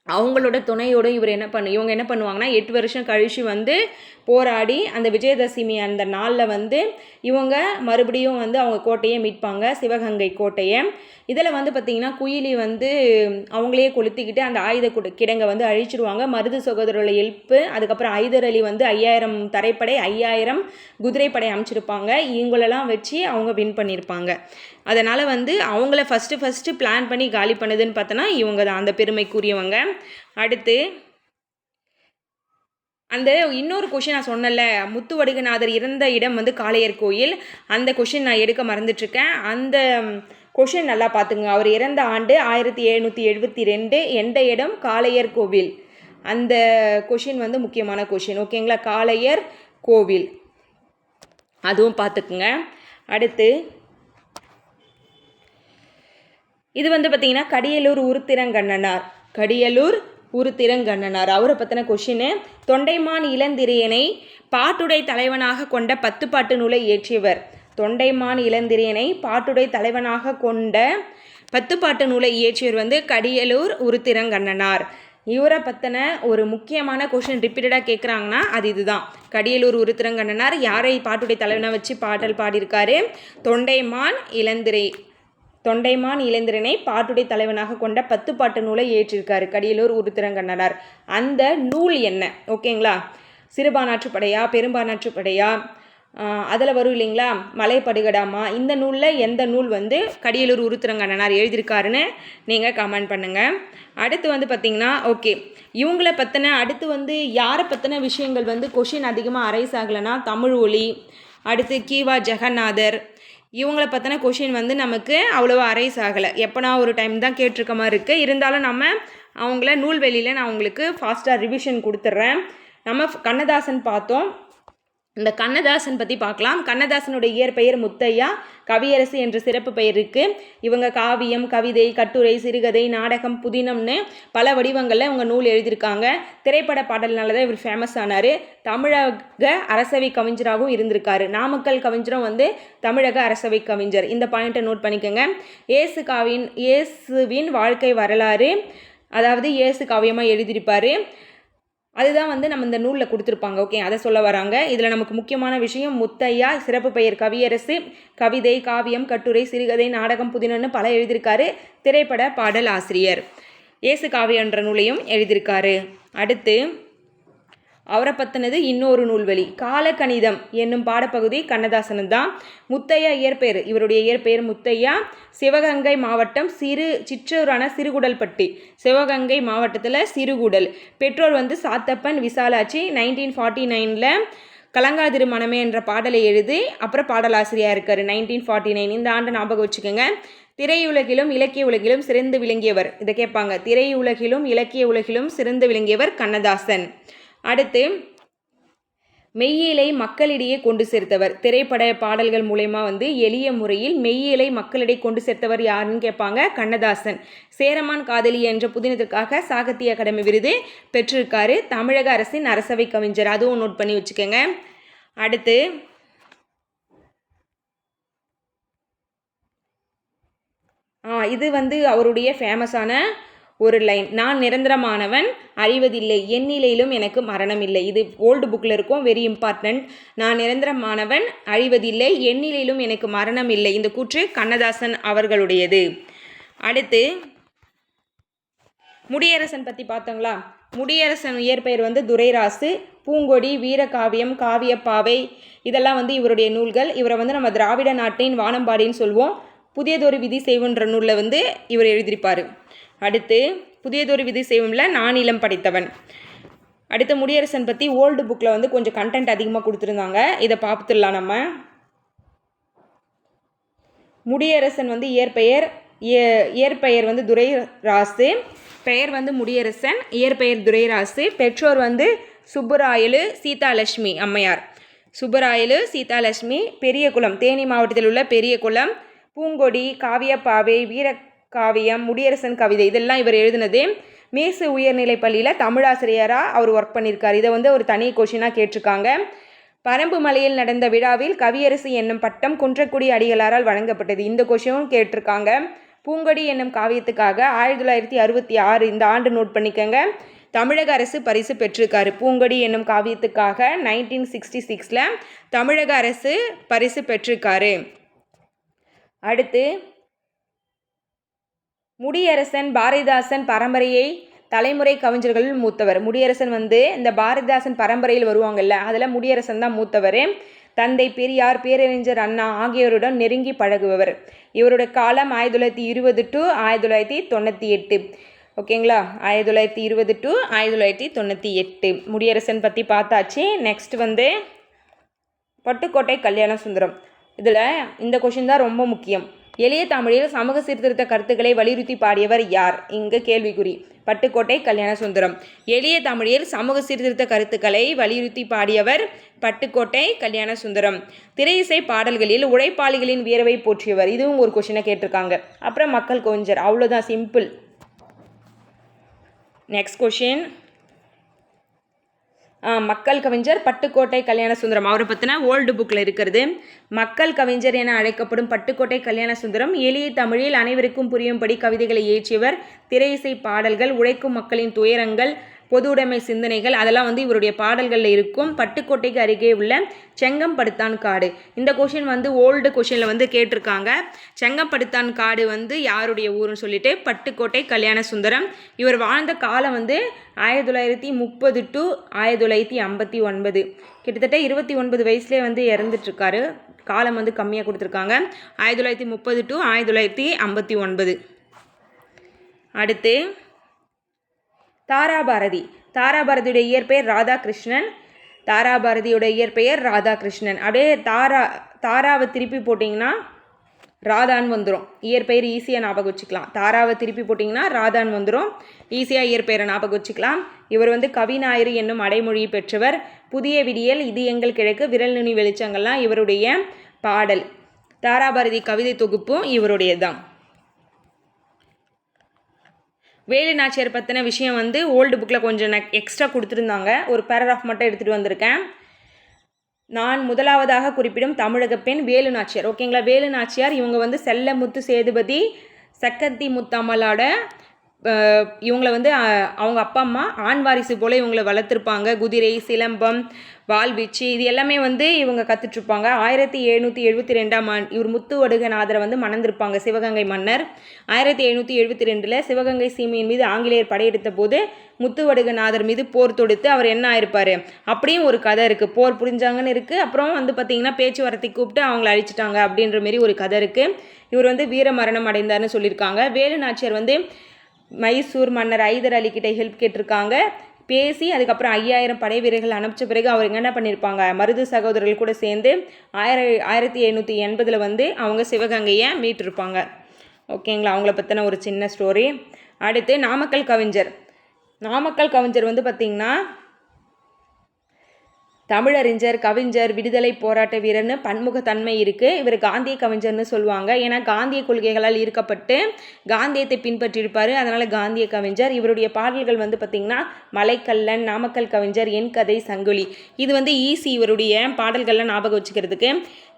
Speaker 1: அவங்களோட துணையோடும் இவர் என்ன பண்ணு இவங்க என்ன பண்ணுவாங்கன்னா எட்டு வருஷம் கழித்து வந்து போராடி அந்த விஜயதசமி அந்த நாளில் வந்து இவங்க மறுபடியும் வந்து அவங்க கோட்டையை மீட்பாங்க சிவகங்கை கோட்டையை. இதில் வந்து பார்த்திங்கன்னா குயிலி வந்து அவங்களே கொளுத்திக்கிட்டு அந்த ஆயுத குட கிடங்கை வந்து அழிச்சிருவாங்க. மருது சகோதரர்களை எழுப்பு அதுக்கப்புறம் ஐதர் அலி வந்து ஐயாயிரம் தரைப்படை ஐயாயிரம் குதிரைப்படை அமைச்சிருப்பாங்க. இவங்களெல்லாம் வச்சு அவங்க வின் பண்ணியிருப்பாங்க அதனால் வந்து அவங்கள ஃபஸ்ட்டு ஃபஸ்ட்டு பிளான் பண்ணி காலி பண்ணுதுன்னு பார்த்தோன்னா இவங்க தான். அந்த பெருமைக்குரியவங்க. அடுத்து அந்த இன்னொரு கொஷின் நான் சொன்னல முத்து வடுகநாதர் இறந்த இடம் வந்து காளையர் கோயில். அந்த கொஷின் நான் எடுக்க மறந்துட்டுருக்கேன் அந்த கொஷின் நல்லா பார்த்துங்க அவர் இறந்த ஆண்டு ஆயிரத்தி எழுநூற்றி எழுபத்தி ரெண்டு எந்த இடம்? காளையர் கோவில். அந்த கொஷின் வந்து முக்கியமான கொஷின் ஓகேங்களா காளையர் கோவில். அதுவும் பார்த்துக்குங்க அடுத்து இது வந்து பார்த்திங்கன்னா கடியலூர் உருத்திரங்கண்ணனார். கடியலூர் உருத்திரங்கண்ணனார். அவரை பற்றின கொஷினு தொண்டைமான் இளந்திரியனை பாட்டுடை தலைவனாக கொண்ட பத்து பாட்டு நூலை இயற்றியவர். தொண்டைமான் இளந்திரியனை பாட்டுடை தலைவனாக கொண்ட பத்து பாட்டு நூலை இயற்றியவர் வந்து கடியலூர் உருத்திரங்கண்ணனார். இவரை பற்றின ஒரு முக்கியமான கொஷின் ரிப்பீட்டடாக கேட்குறாங்கன்னா அது இதுதான். கடியலூர் உருத்திரங்கண்ணனார் யாரை பாட்டுடைய தலைவனாக வச்சு பாடல் பாடியிருக்காரு? தொண்டைமான் இளந்திரை. தொண்டைமான் இளந்திரனை பாட்டுடைய தலைவனாக கொண்ட பத்து பாட்டு நூலை ஏற்றிருக்காரு கடியலூர் உருத்திரங்கண்ணனார். அந்த நூல் என்ன? ஓகேங்களா? சிறுபானாற்றுப்படையா படையா அதில் வரும் இல்லைங்களா? மலைப்படுகடாமா. இந்த நூலில் எந்த நூல் வந்து கடியலூர் உருத்திரங்கண்ணனார் எழுதியிருக்காருன்னு நீங்கள் கமெண்ட் பண்ணுங்கள் அடுத்து வந்து பார்த்திங்கன்னா ஓகே இவங்கள பற்றின அடுத்து வந்து யாரை பற்றின விஷயங்கள் வந்து கொஷின் அதிகமாக அரைஸ் ஆகலைன்னா தமிழ் ஒலி அடுத்து கீவா ஜெகநாதர் இவங்கள பற்றின கொஷின் வந்து நமக்கு அவ்வளோவா அரைஸ் ஆகலை. எப்போனா ஒரு டைம் தான் கேட்டிருக்க மாதிரி இருக்குது இருந்தாலும் நம்ம அவங்கள நூல்வெளியில் நான் உங்களுக்கு ஃபாஸ்ட்டாக ரிவிஷன் கொடுத்துட்றேன் நம்ம கண்ணதாசன் பார்த்தோம். இந்த கண்ணதாசன் பற்றி பார்க்கலாம். கண்ணதாசனுடைய இயற்பெயர் முத்தையா கவியரசு என்ற சிறப்பு பெயர் இருக்குது இவங்க காவியம் கவிதை கட்டுரை சிறுகதை நாடகம் புதினம்னு பல வடிவங்களில் இவங்க நூல் எழுதியிருக்காங்க. திரைப்பட பாடல்னால தான் இவர் ஃபேமஸ் ஆனார். தமிழக அரசவை கவிஞராகவும் இருந்திருக்காரு. நாமக்கல் கவிஞரும் வந்து தமிழக அரசவை கவிஞர். இந்த பாயிண்ட்டை நோட் பண்ணிக்கோங்க. இயேசு காவின் இயேசுவின் வாழ்க்கை வரலாறு அதாவது இயேசு காவியமாக எழுதியிருப்பார். அதுதான் வந்து நம்ம இந்த நூலில் கொடுத்துருப்பாங்க. ஓகே அதை சொல்ல வராங்க. இதில் நமக்கு முக்கியமான விஷயம் முத்தையா சிறப்பு பெயர் கவியரசு கவிதை காவியம் கட்டுரை சிறுகதை நாடகம் புதினன்னு பல எழுதியிருக்காரு. திரைப்பட பாடல் ஆசிரியர் இயேசு காவியன்ற நூலையும் எழுதியிருக்காரு. அடுத்து அவரை பற்றினது இன்னொரு நூல்வழி காலகணிதம் என்னும் பாடப்பகுதி கண்ணதாசன் தான். முத்தையா இயற்பெயர். இவருடைய இயற்பெயர் முத்தையா. சிவகங்கை மாவட்டம் சிறு சிற்றூரான சிறுகுடல்பட்டி. சிவகங்கை மாவட்டத்தில் சிறுகுடல். பெற்றோர் வந்து சாத்தப்பன் விசாலாட்சி நைன்டீன் ஃபார்ட்டி நைனில் கலங்கா திருமணமே என்ற பாடலை எழுதி அப்புறம் பாடலாசிரியாக இருக்கார். நைன்டீன் ஃபார்ட்டி நைன் இந்த ஆண்டு ஞாபகம் வச்சுக்கோங்க. திரையுலகிலும் இலக்கிய உலகிலும் சிறந்து விளங்கியவர். இதை கேட்பாங்க. திரையுலகிலும் இலக்கிய உலகிலும் சிறந்து விளங்கியவர் கண்ணதாசன். அடுத்து மெய்யியலை மக்களிடையே கொண்டு சேர்த்தவர். திரைப்பட பாடல்கள் மூலயமா வந்து எளிய முறையில் மெய்யியலை மக்களிடையே கொண்டு சேர்த்தவர் யாருன்னு கேட்பாங்க கண்ணதாசன். சேரமான் காதலி என்ற புதினத்திற்காக சாகித்ய அகாடமி விருது பெற்றிருக்காரு. தமிழக அரசின் அரசவை கவிஞர். அதுவும் நோட் பண்ணி வச்சுக்கோங்க. அடுத்து இது வந்து அவருடைய ஃபேமஸான ஒரு லைன் நான் நிரந்தரமானவன் அழிவதில்லை எந்நிலையிலும் எனக்கு மரணம் இல்லை இது ஓல்டு புக்கில் இருக்கும். வெரி இம்பார்ட்டண்ட் நான் நிரந்தரமானவன் அழிவதில்லை எந்நிலையிலும் எனக்கு மரணம் இல்லை இந்த கூற்று கண்ணதாசன் அவர்களுடையது. அடுத்து முடியரசன் பற்றி பார்த்தோங்களா? முடியரசன் இயற்பெயர் வந்து துரைராசு பூங்கொடி வீரகாவியம் காவியப்பாவை. இதெல்லாம் வந்து இவருடைய நூல்கள். இவரை வந்து நம்ம திராவிட நாட்டின் வானம்பாடின்னு சொல்லுவோம் புதியதொரு விதி செய்வன்ற நூலில் வந்து இவர் எழுதியிருப்பார். அடுத்து புதியதொரு விதி செய்வம்ல நானிலம் படைத்தவன். அடுத்து முடியரசன் பற்றி ஓல்டு புக்கில் வந்து கொஞ்சம் கண்டென்ட் அதிகமாக கொடுத்துருந்தாங்க. இதை பார்த்துடலாம் நம்ம. முடியரசன் வந்து இயற்பெயர் இய- இயற்பெயர் வந்து துரைராசு பெயர் வந்து முடியரசன் இயற்பெயர் துரைராசு பெற்றோர் வந்து சுப்புராயலு சீதாலட்சுமி அம்மையார். சுப்புராயலு சீதாலட்சுமி பெரியகுளம் தேனி மாவட்டத்தில் உள்ள பெரியகுளம் பூங்கொடி காவியப்பாவை வீர காவியம் முடியரசன் கவிதை இதெல்லாம் இவர் எழுதினது. மேசு உயர்நிலை பள்ளியில் தமிழாசிரியராக அவர் ஒர்க் பண்ணியிருக்கார். இதை வந்து ஒரு தனி கொஷினாக கேட்டிருக்காங்க. பரம்பு மலையில் நடந்த விழாவில் கவியரசு என்னும் பட்டம் குன்றக்குடி அடிகளாரால் வழங்கப்பட்டது. இந்த கொஷினும் கேட்டிருக்காங்க. பூங்கொடி என்னும் காவியத்துக்காக ஆயிரத்தி தொள்ளாயிரத்தி அறுபத்தி ஆறு இந்த ஆண்டு நோட் பண்ணிக்கோங்க. தமிழக அரசு பரிசு பெற்றிருக்காரு. பூங்கொடி என்னும் காவியத்துக்காக நைன்டீன் சிக்ஸ்டி சிக்ஸில் தமிழக அரசு பரிசு பெற்றிருக்காரு. அடுத்து முடியரசன் பாரதிதாசன் பரம்பரையை தலைமுறை கவிஞர்களில் மூத்தவர். முடியரசன் வந்து இந்த பாரதிதாசன் பரம்பரையில் வருவாங்கல்ல அதில் முடியரசன் தான் மூத்தவர். தந்தை பெரியார் பேரறிஞர் அண்ணா ஆகியோருடன் நெருங்கி பழகுபவர். இவரோட காலம் ஆயிரத்தி தொள்ளாயிரத்தி இருபது டு ஆயிரத்தி தொள்ளாயிரத்தி தொண்ணூற்றி எட்டு. ஓகேங்களா? ஆயிரத்தி தொள்ளாயிரத்தி இருபது டு ஆயிரத்தி தொள்ளாயிரத்தி தொண்ணூற்றி எட்டு. முடியரசன் பற்றி பார்த்தாச்சு. நெக்ஸ்ட் வந்து பட்டுக்கோட்டை கல்யாண சுந்தரம். இதில் இந்த கொஷின் தான் ரொம்ப முக்கியம். எளிய தமிழில் சமூக சீர்திருத்த கருத்துக்களை வலியுறுத்தி பாடியவர் யார்? இங்கு கேள்விக்குறி. பட்டுக்கோட்டை கல்யாண சுந்தரம் எளிய தமிழில் சமூக சீர்திருத்த கருத்துக்களை வலியுறுத்தி பாடியவர் பட்டுக்கோட்டை கல்யாண சுந்தரம் திரையிசை பாடல்களில் உழைப்பாளிகளின் வீரவை போற்றியவர். இதுவும் ஒரு கொஷினை கேட்டிருக்காங்க. அப்புறம் மக்கள் கொஞ்சர். அவ்வளோதான் சிம்பிள் நெக்ஸ்ட் கொஷின் மக்கள் கவிஞர் பட்டுக்கோட்டை கல்யாண சுந்தரம். அவரை பற்றின ஓல்டு புக்கில் இருக்கிறது. மக்கள் கவிஞர் என அழைக்கப்படும் பட்டுக்கோட்டை கல்யாண சுந்தரம் எளிய தமிழில் அனைவருக்கும் புரியும்படி கவிதைகளை இயற்றியவர் திரையிசை பாடல்கள் உழைக்கும் மக்களின் துயரங்கள் பொது உடைமை சிந்தனைகள் அதெல்லாம் வந்து இவருடைய பாடல்களில் இருக்கும். பட்டுக்கோட்டைக்கு அருகே உள்ள செங்கம்படுத்தான் காடு. இந்த கொஷின் வந்து ஓல்டு கொஷினில் வந்து கேட்டிருக்காங்க. செங்கம்படுத்தான் காடு வந்து யாருடைய ஊருன்னு சொல்லிட்டு பட்டுக்கோட்டை கல்யாண சுந்தரம். இவர் வாழ்ந்த காலம் வந்து ஆயிரத்தி தொள்ளாயிரத்தி முப்பது டு ஆயிரத்தி தொள்ளாயிரத்தி ஐம்பத்தி ஒன்பது. கிட்டத்தட்ட இருபத்தி ஒன்பது வயசுலேயே வந்து இறந்துட்டுருக்காரு. காலம் வந்து கம்மியாக கொடுத்துருக்காங்க. ஆயிரத்தி தொள்ளாயிரத்தி முப்பது டு ஆயிரத்தி தொள்ளாயிரத்தி ஐம்பத்தி ஒன்பது. அடுத்து தாராபாரதி. தாராபாரதியுடைய இயற்பெயர் ராதாகிருஷ்ணன். தாராபாரதியோட இயற்பெயர் ராதாகிருஷ்ணன். அப்படியே தாரா தாராவை திருப்பி போட்டிங்கன்னா ராதான்னு வந்துடும் இயற்பெயர் ஈஸியாக ஞாபகம் வச்சுக்கலாம். தாராவை திருப்பி போட்டிங்கன்னா ராதான்னு வந்துடும் ஈஸியாக இயற்பெயரை ஞாபகம் வச்சுக்கலாம். இவர் வந்து கவிநாயரு என்னும் அடைமொழி பெற்றவர். புதிய விடியல் இது எங்கள் கிழக்கு விரல் நுனி வெளிச்சங்கள்லாம் இவருடைய பாடல். தாராபாரதி கவிதை தொகுப்பும் இவருடையதான் வேலு நாச்சியார் பற்றின விஷயம் வந்து ஓல்டு புக்கில் கொஞ்சம் நான் எக்ஸ்ட்ரா கொடுத்துருந்தாங்க. ஒரு பேராகிராஃப் மட்டும் எடுத்துகிட்டு வந்திருக்கேன். நான் முதலாவதாக குறிப்பிடும் தமிழக பெண் வேலு நாச்சியார். ஓகேங்களா வேலு நாச்சியார் இவங்க வந்து செல்லமுத்து சேதுபதி சக்கத்தி முத்தம்மலோட இவங்களை வந்து அவங்க அப்பா அம்மா ஆண் வாரிசு போல் இவங்களை வளர்த்துருப்பாங்க. குதிரை சிலம்பம் வாழ்வீச்சு இது எல்லாமே வந்து இவங்க கற்றுட்ருப்பாங்க ஆயிரத்தி எழுநூற்றி எழுபத்தி ரெண்டாம் ஆண்டு இவர் முத்துவடுகநாதரை வந்து மணந்திருப்பாங்க சிவகங்கை மன்னர். ஆயிரத்தி எழுநூற்றி எழுபத்தி ரெண்டில் சிவகங்கை சீமையின் மீது ஆங்கிலேயர் படையெடுத்த போது முத்துவடுகநாதர் மீது போர் தொடுத்து அவர் என்ன ஆயிருப்பார்? அப்படியும் ஒரு கதை இருக்குது போர் புரிஞ்சாங்கன்னு இருக்குது அப்புறம் வந்து பார்த்திங்கன்னா பேச்சுவார்த்தை கூப்பிட்டு அவங்கள அழிச்சிட்டாங்க அப்படின்ற மாரி ஒரு கதை இருக்குது இவர் வந்து வீர மரணம் அடைந்தார்னு சொல்லியிருக்காங்க. வேலு நாச்சியார் வந்து மைசூர் மன்னர் ஐதர் அலி கிட்ட ஹெல்ப் கேட்டிருக்காங்க. பேசி அதுக்கப்புறம் ஐயாயிரம் படை வீரர்கள் அனுப்பிச்ச பிறகு அவர் என்ன பண்ணியிருப்பாங்க மருது சகோதரர்கள் கூட சேர்ந்து ஆயிர ஆயிரத்தி எழுநூற்றி எண்பதில் வந்து அவங்க சிவகங்கையை மீட்டிருப்பாங்க. ஓகேங்களா? அவங்கள பற்றின ஒரு சின்ன ஸ்டோரி அடுத்து நாமக்கல் கவிஞர். நாமக்கல் கவிஞர் வந்து பார்த்திங்கன்னா தமிழறிஞர் கவிஞர் விடுதலை போராட்ட வீரர்னு பன்முகத்தன்மை இருக்குது இவர் காந்திய கவிஞர்னு சொல்லுவாங்க. ஏன்னா காந்திய கொள்கைகளால் ஈர்க்கப்பட்டு காந்தியத்தை பின்பற்றியிருப்பார். அதனால் காந்திய கவிஞர். இவருடைய பாடல்கள் வந்து பார்த்திங்கன்னா மலைக்கல்லன் நாமக்கல் கவிஞர் என் கதை சங்குலி. இது வந்து ஈஸி இவருடைய பாடல்கள்லாம் ஞாபகம் வச்சுக்கிறதுக்கு.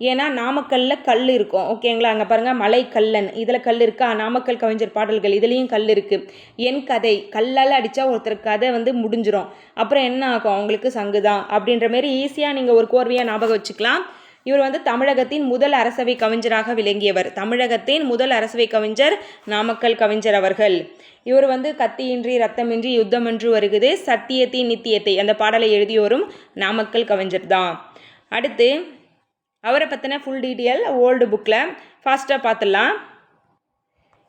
Speaker 1: ஏன்னா நாமக்கல்ல கல் இருக்கும். ஓகேங்களா? அங்கே பாருங்கள் மலைக்கல்லன் இதில் கல் இருக்கா? நாமக்கல் கவிஞர் பாடல்கள். இதுலேயும் கல் இருக்குது என் கதை. கல்லால் அடித்தா ஒருத்தர் கதை வந்து முடிஞ்சிடும் அப்புறம் என்ன ஆகும்? அவங்களுக்கு சங்கு தான் அப்படின்ற மாரி ஈஸியாக நீங்கள் ஒரு கோர்வையாக ஞாபகம் வச்சுக்கலாம். இவர் வந்து தமிழகத்தின் முதல் அரசவை கவிஞராக விளங்கியவர். தமிழகத்தின் முதல் அரசவை கவிஞர் நாமக்கல் கவிஞர் அவர்கள். இவர் வந்து கத்தியின்றி ரத்தமின்றி யுத்தமென்று வருகுது. சத்தியத்தின் நித்தியத்தை. அந்த பாடலை எழுதி வரும் நாமக்கல் கவிஞர் தான் அடுத்து அவரை பற்றின ஃபுல் டீட்டெயில் ஓல்டு புக்கில் ஃபாஸ்ட்டாக பார்த்துடலாம்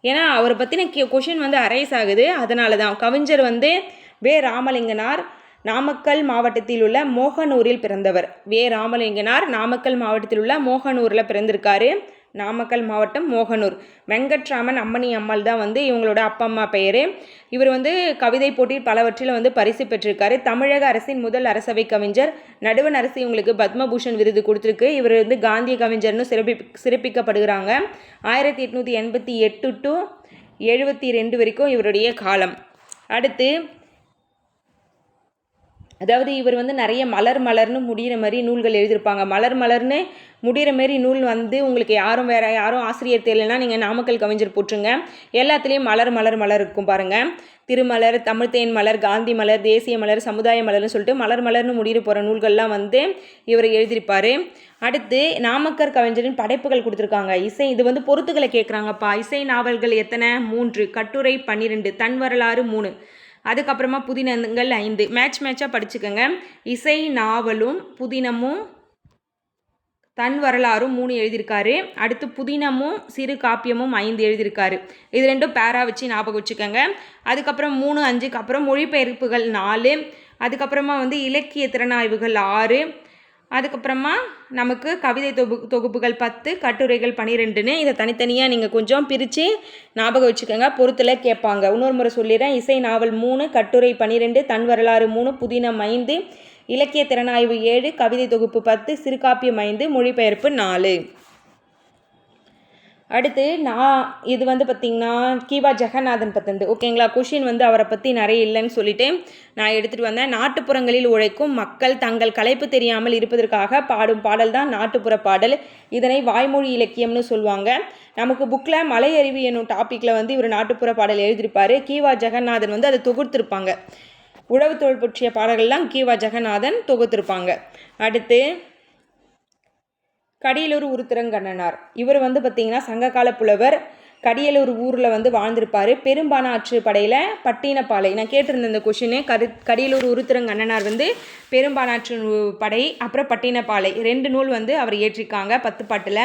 Speaker 1: ஏன்னா அவரை பற்றின கொஷின் வந்து அரைஸ் ஆகுது. அதனால தான் கவிஞர் வந்து வே. ராமலிங்கனார் நாமக்கல் மாவட்டத்தில் உள்ள மோகனூரில் பிறந்தவர். வே. ராமலிங்கனார் நாமக்கல் மாவட்டத்தில் உள்ள மோகனூரில் பிறந்திருக்காரு. நாமக்கல் மாவட்டம் மோகனூர். வெங்கட்ராமன் அம்மணி அம்மாள் தான் வந்து இவங்களோட அப்பா அம்மா பெயர். இவர் வந்து கவிதை போட்டி பலவற்றில் வந்து பரிசு பெற்றிருக்காரு. தமிழக அரசின் முதல் அரசவை கவிஞர் நடுவன் அரசு இவங்களுக்கு பத்மபூஷன் விருது கொடுத்துருக்கு. இவர் வந்து காந்திய கவிஞர்னு சிறப்பி சிறப்பிக்கப்படுகிறாங்க. ஆயிரத்தி எட்நூற்றி எண்பத்தி எட்டு டு எழுபத்தி ரெண்டு வரைக்கும் இவருடைய காலம். அடுத்து அதாவது இவர் வந்து நிறைய மலர் மலர்னு முடிகிற மாதிரி நூல்கள் எழுதியிருப்பாங்க. மலர் மலர்னு முடிகிற மாரி நூல் வந்து உங்களுக்கு யாரும் வேறு யாரும் ஆசிரியர் தெரியலனா நீங்கள் நாமக்கல் கவிஞர் போட்டுருங்க. எல்லாத்துலேயும் மலர் மலர் மலர் இருக்கும் பாருங்கள் திருமலர் தமிழ்த்தேன் மலர் காந்தி மலர் தேசிய மலர் சமுதாய மலர்னு சொல்லிட்டு மலர் மலர்னு முடிகிற போகிற நூல்கள்லாம் வந்து இவர் எழுதியிருப்பார். அடுத்து நாமக்கர் கவிஞரின் படைப்புகள் கொடுத்துருக்காங்க. இசை இது வந்து பொறுத்துக்களை கேட்குறாங்கப்பா இசை நாவல்கள் எத்தனை? மூன்று. கட்டுரை பன்னிரெண்டு. தன் வரலாறு மூணு. அதுக்கப்புறமா புதினங்கள் ஐந்து. மேட்ச் மேட்சாக படிச்சுக்கோங்க. இசை நாவலும் புதினமும் தன் வரலாறும் மூணு எழுதியிருக்காரு. அடுத்து புதினமும் சிறு காப்பியமும் ஐந்து எழுதியிருக்காரு. இது ரெண்டும் பேரா வச்சு ஞாபகம் வச்சுக்கோங்க. அதுக்கப்புறம் மூணு அஞ்சுக்கு அப்புறம் மொழிபெயர்ப்புகள் நாலு. அதுக்கப்புறமா வந்து இலக்கிய திறனாய்வுகள் ஆறு. அதுக்கப்புறமா நமக்கு கவிதை தொகு தொகுப்புகள் பத்து கட்டுரைகள் பன்னிரெண்டுன்னு இதை தனித்தனியாக நீங்கள் கொஞ்சம் பிரித்து ஞாபகம் வச்சுக்கோங்க பொறுத்தில் கேட்பாங்க. இன்னொரு முறை சொல்லிடுறேன். இசை நாவல் மூணு கட்டுரை பன்னிரெண்டு தன் வரலாறு மூணு புதினம் ஐந்து இலக்கிய திறனாய்வு ஏழு கவிதை தொகுப்பு பத்து சிறுகாப்பியம் ஐந்து மொழிபெயர்ப்பு நாலு. அடுத்து நான் இது வந்து பார்த்திங்கன்னா கீவா ஜெகநாதன் பத்தந்து. ஓகேங்களா? கொஷின் வந்து அவரை பற்றி நிறைய இல்லைன்னு சொல்லிட்டு நான் எடுத்துகிட்டு வந்தேன். நாட்டுப்புறங்களில் உழைக்கும் மக்கள் தங்கள் கலைப்பு தெரியாமல் இருப்பதற்காக பாடும் பாடல் தான் நாட்டுப்புற பாடல். இதனை வாய்மொழி இலக்கியம்னு சொல்லுவாங்க. நமக்கு புக்கில் மலையறிவு என்னும் டாப்பிக்கில் வந்து இவர் நாட்டுப்புற பாடல் எழுதியிருப்பார். கீவா ஜெகநாதன் வந்து அதை தொகுத்திருப்பாங்க. உழவு தொழில் பற்றிய பாடல்கள்லாம் கீவா ஜெகநாதன் தொகுத்திருப்பாங்க. அடுத்து கடியலூர் உருத்திரங்கண்ணனார். இவர் வந்து பார்த்திங்கன்னா சங்ககால புலவர். கடியலூர் ஊரில் வந்து வாழ்ந்திருப்பார். பெரும்பானாற்று படையில் பட்டினப்பாலை. நான் கேட்டிருந்தேன் இந்த கொஷினு கரு கடியலூர் உருத்திரங்கண்ணனார் வந்து பெரும்பானாற்று படை அப்புறம் பட்டினப்பாலை. ரெண்டு நூல் வந்து அவர் ஏற்றிருக்காங்க பத்து பாட்டில்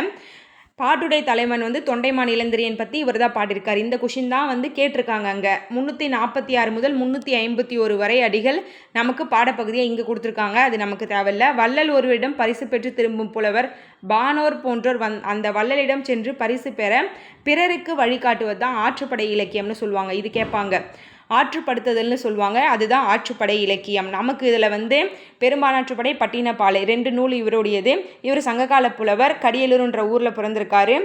Speaker 1: பாட்டுடை தலைவன் வந்து தொண்டைமான் இளந்திரியன் பற்றி இவர் தான் பாடியிருக்கார். இந்த கொஷின் தான் வந்து கேட்டிருக்காங்க அங்கே. முந்நூற்றி நாற்பத்தி ஆறு முதல் முந்நூற்றி ஐம்பத்தி ஒரு வரை அடிகள் நமக்கு பாடப்பகுதியை இங்கே கொடுத்துருக்காங்க. அது நமக்கு தேவையில்ல. வள்ளல் ஒருவரிடம் பரிசு பெற்று திரும்பும் புலவர் பானோர் போன்றோர் வந் அந்த வள்ளலிடம் சென்று பரிசு பெற பிறருக்கு வழிகாட்டுவது தான் ஆற்றுப்படை இலக்கியம்னு சொல்லுவாங்க. இது கேட்பாங்க. ஆற்றுப்படுத்துதல்னு சொல்லுவாங்க. அதுதான் ஆற்றுப்படை இலக்கியம். நமக்கு இதில் வந்து பெரும்பாலாற்றுப்படை பட்டினப்பாலை ரெண்டு நூல் இவருடையது. இவர் சங்ககால புலவர் கடியலூர்ன்ற ஊரில் பிறந்திருக்காரு.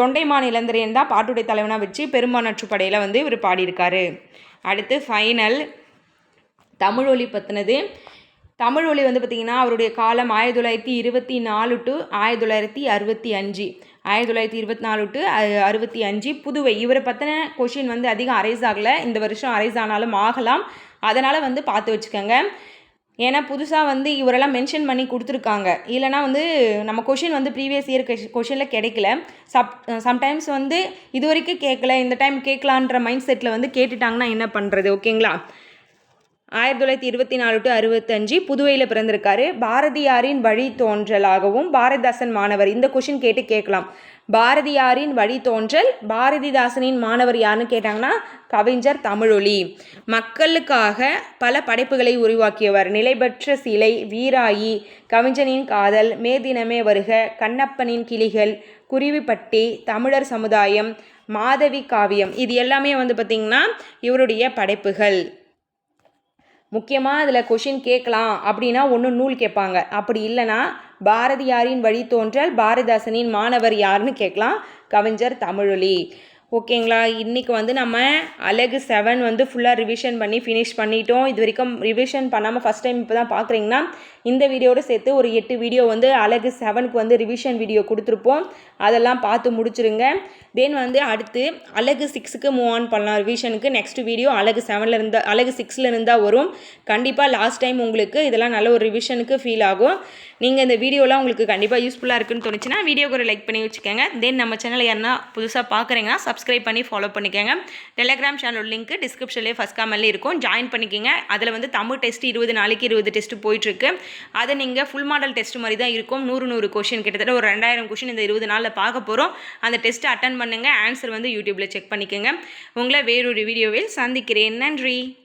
Speaker 1: தொண்டைமான் இளந்திரையன் தான் பாட்டுடைய தலைவனாக வச்சு பெரும்பாலாற்றுப்படையில் வந்து இவர் பாடியிருக்காரு. அடுத்து ஃபைனல். தமிழ் ஒலி பற்றினது தமிழ் ஒளி வந்து பார்த்திங்கன்னா அவருடைய காலம் ஆயிரத்தி தொள்ளாயிரத்தி இருபத்தி நாலு டு ஆயிரத்தி தொள்ளாயிரத்தி அறுபத்தி அஞ்சு. ஆயிரத்தி தொள்ளாயிரத்தி இருபத்தி நாலு டு அறுபத்தி அஞ்சு புதுவை. இவரை பற்றின கொஷின் வந்து அதிகம் அரைஸ் ஆகலை. இந்த வருஷம் அரைஸ் ஆனாலும் ஆகலாம். அதனால் வந்து பார்த்து வச்சுக்கோங்க. ஏன்னா புதுசாக வந்து இவரெல்லாம் மென்ஷன் பண்ணி கொடுத்துருக்காங்க. இல்லைனா வந்து நம்ம கொஷின் வந்து ப்ரீவியஸ் இயர் கொஷினில் கிடைக்கல. சப் சம்டைம்ஸ் வந்து இது வரைக்கும் கேட்கல இந்த டைம் கேட்கலான்ற மைண்ட் செட்டில் வந்து கேட்டுட்டாங்கன்னா என்ன பண்ணுறது ஓகேங்களா ஆயிரத்தி தொள்ளாயிரத்தி இருபத்தி நாலு டு அறுபத்தஞ்சு புதுவையில் பிறந்திருக்காரு. பாரதியாரின் வழி தோன்றலாகவும் பாரதிதாசன் மாணவர் இந்த கொஷின் கேட்டு கேட்கலாம். பாரதியாரின் வழித்தோன்றல் பாரதிதாசனின் மாணவர் யாருன்னு கேட்டாங்கன்னா கவிஞர் தமிழொலி. மக்களுக்காக பல படைப்புகளை உருவாக்கியவர். நிலைபெற்ற சிலை வீராயி கவிஞனின் காதல் மேதினமே வருக கண்ணப்பனின் கிளிகள் குருவிப்பட்டி தமிழர் சமுதாயம் மாதவி காவியம். இது எல்லாமே வந்து பார்த்திங்கன்னா இவருடைய படைப்புகள். முக்கியமாக அதில் கொஷின் கேட்கலாம் அப்படின்னா ஒன்று நூல் கேட்பாங்க. அப்படி இல்லைன்னா பாரதியாரின் வழித்தோன்றல் பாரதிதாசனின் மாணவர் யாருன்னு கேட்கலாம். கவிஞர் தமிழொலி. ஓகேங்களா? இன்றைக்கி வந்து நம்ம அழகு செவன் வந்து ஃபுல்லாக ரிவிஷன் பண்ணி ஃபினிஷ் பண்ணிட்டோம். இது வரைக்கும் ரிவிஷன் பண்ணாமல் ஃபஸ்ட் டைம் இப்போ தான் பார்க்குறீங்கன்னா இந்த வீடியோடு சேர்த்து ஒரு எட்டு வீடியோ வந்து அழகு செவனுக்கு வந்து ரிவிஷன் வீடியோ கொடுத்துருப்போம். அதெல்லாம் பார்த்து முடிச்சுருங்க. தென் வந்து அடுத்து அழகு சிக்ஸுக்கு மூவ் ஆன் பண்ணலாம். ரிவிஷனுக்கு நெக்ஸ்ட் வீடியோ அழகு செவனில் இருந்தால் அழகு சிக்ஸில் இருந்தால் வரும். கண்டிப்பாக லாஸ்ட் டைம் உங்களுக்கு இதெல்லாம் நல்ல ஒரு ரிவிஷனுக்கு ஃபீல் ஆகும். நீங்கள் இந்த வீடியோலாம் உங்களுக்கு கண்டிப்பாக யூஸ்ஃபுல்லாக இருக்குன்னு தோணுச்சுன்னா வீடியோக்கு ஒரு லைக் பண்ணி வச்சுக்கோங்க. தென் நம்ம சேனல் யாருன்னா புதுசாக பார்க்குறீங்கன்னா சப்ஸ்கிரைப் பண்ணி ஃபாலோ பண்ணிக்கோங்க. டெலிகிராம் சேனல் லிங்க் டிஸ்கிரிப்ஷன்லேயே ஃபஸ்ட் காமல்லே இருக்கும். ஜாயின் பண்ணிக்கோங்க. அதில் வந்து தமிழ் டெஸ்ட் இருபது நாளைக்கு இருபது டெஸ்ட் போயிட்டுருக்கு. அதை நீங்கள் ஃபுல் மாடல் டெஸ்ட் மாதிரி தான் இருக்கும். நூறு நூறு கொஷின் கிட்டத்தட்ட ஒரு ரெண்டாயிரம் கொஷின் இந்த இருபது நாளில் பார்க்க போகிறோம் அந்த டெஸ்ட்டை அட்டன் பண்ணுங்கள் ஆன்சர் வந்து யூடியூப்பில் செக் பண்ணிக்கோங்க. உங்களை வேறொரு வீடியோவில் சந்திக்கிறேன். நன்றி.